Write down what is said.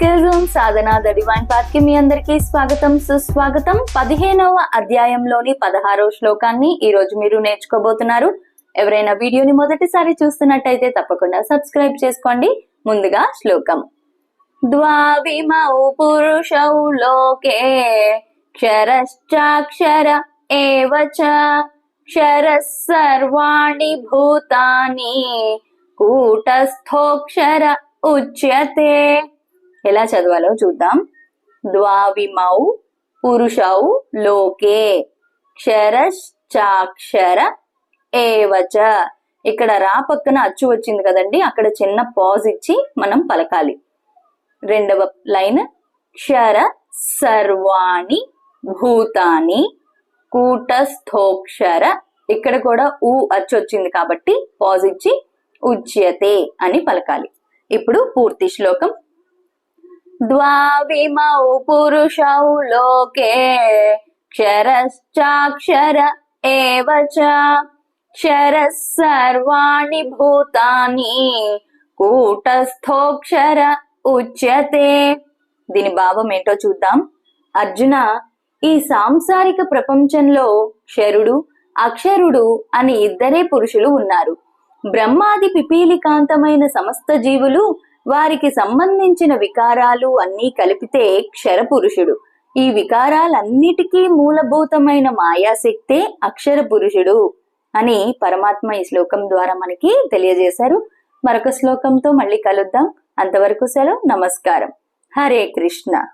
Skill zone Sadhana the divine పాత్కి మీ అందరికీ స్వాగతం. సుస్వాగతం. పదిహేనవ అధ్యాయంలోని పదహారో శ్లోకాన్ని ఈ రోజు మీరు నేర్చుకోబోతున్నారు. ఎవరైనా వీడియోని మొదటిసారి చూస్తున్నట్టయితే తప్పకుండా సబ్స్క్రైబ్ చేసుకోండి. ముందుగా శ్లోకం. ద్వావిమౌ పురుషౌ లోకే క్షరశ్చాక్షర ఏవచ చ క్షరः సర్వాణి భూతాని కూటస్థోక్షర ఉచ్యతే ఎలా చదవాలో చూద్దాం. ద్వావిమౌ పురుషౌ లోకే క్షరశ్చాక్షర ఏవచ. ఇక్కడ రా పక్కన అచ్చు వచ్చింది కదండి అక్కడ చిన్న పాజ్ ఇచ్చి మనం పలకాలి. రెండవ లైన్ క్షర సర్వాణి భూతాని కూటస్థోక్షర. ఇక్కడ కూడా ఊ అచ్చు వచ్చింది కాబట్టి పాజ్ ఇచ్చి ఉచ్యతే అని పలకాలి. ఇప్పుడు పూర్తి శ్లోకం ద్వావిమౌ పురుషౌ లోకే క్షరశ్చాక్షర ఏవ చ క్షరः భూతాని కూటస్థోక్షర ఉచ్యతే దీని భావం ఏంటో చూద్దాం. అర్జున ఈ సాంసారిక ప్రపంచంలో క్షరుడు అక్షరుడు అని ఇద్దరే పురుషులు ఉన్నారు. బ్రహ్మాది పిపీలికాంతమైన సమస్త జీవులు వారికి సంబంధించిన వికారాలు అన్నీ కలిపితే క్షరపురుషుడు. ఈ వికారాలన్నిటికీ మూలభూతమైన మాయాశక్తే అక్షర పురుషుడు అని పరమాత్మ ఈ శ్లోకం ద్వారా మనకి తెలియజేశారు. మరొక శ్లోకంతో మళ్ళీ కలుద్దాం. అంతవరకు సెలవు. నమస్కారం. హరే కృష్ణ.